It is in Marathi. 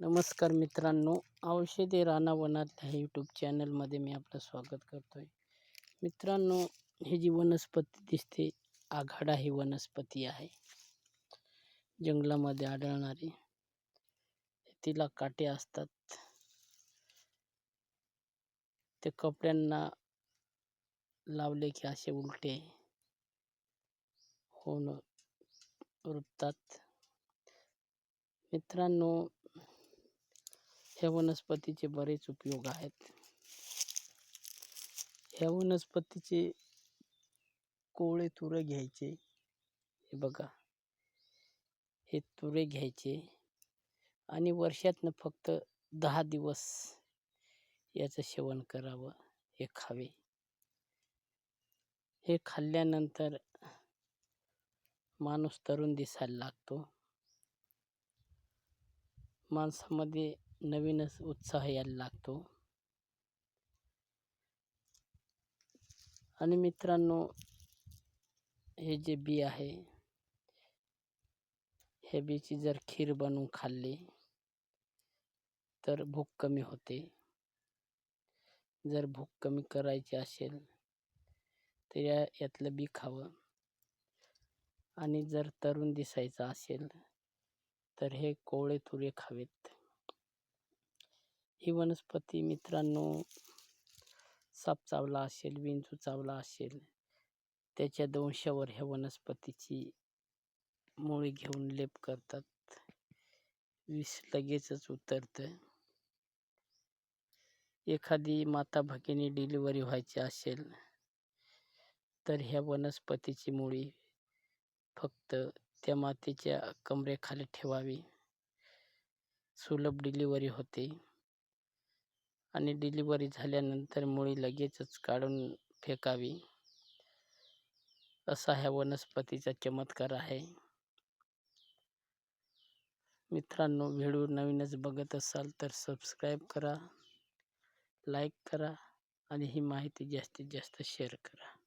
नमस्कार मित्रांनो. औषधे रानावनात ह्या यूट्यूब चॅनलमध्ये मी आपलं स्वागत करतो आहे मित्रांनो ही जी वनस्पती दिसते आघाडा ही वनस्पती आहे. जंगलामध्ये आढळणारी. तिला काटे असतात. ते कपड्यांना लावले की असे उलटे होऊन रुपतात मित्रांनो ह्या वनस्पतीचे बरेच उपयोग आहेत. ह्या वनस्पतीचे कोवळे तुरे घ्यायचे. हे बघा. हे तुरे घ्यायचे. आणि वर्षातनं फक्त दहा दिवस याचं सेवन करावं हे खावे. हे खाल्ल्यानंतर माणूस तरुण दिसायला लागतो. माणसामध्ये नवीनच उत्साह यायला लागतो. आणि मित्रांनो हे जे बी आहे हे बीची जर खीर बनवून खाल्ली तर भूक कमी होते. जर भूक कमी करायची असेल तर या यातलं बी खावं. आणि जर तरुण दिसायचं असेल तर हे कोवळे तुरे खावेत. ही वनस्पती मित्रांनो साप चावला असेल विंचू चावला असेल त्याच्या दंशावर ह्या वनस्पतीची मुळी घेऊन लेप करतात. विष लगेचच उतरतं. एखादी माता भगिनी डिलिव्हरी व्हायची असेल तर ह्या वनस्पतीची मुळी फक्त त्या मातेच्या कमरेखाली ठेवावी. सुलभ डिलिव्हरी होते. आणि डिलिव्हरी झाल्यानंतर मुळी लगेचच काढून फेकावी असा ह्या वनस्पतीचा चमत्कार आहे. मित्रांनो व्हिडिओ नवीनच बघत असाल तर सबस्क्राईब करा लाईक करा आणि ही माहिती जास्तीत जास्त शेअर करा.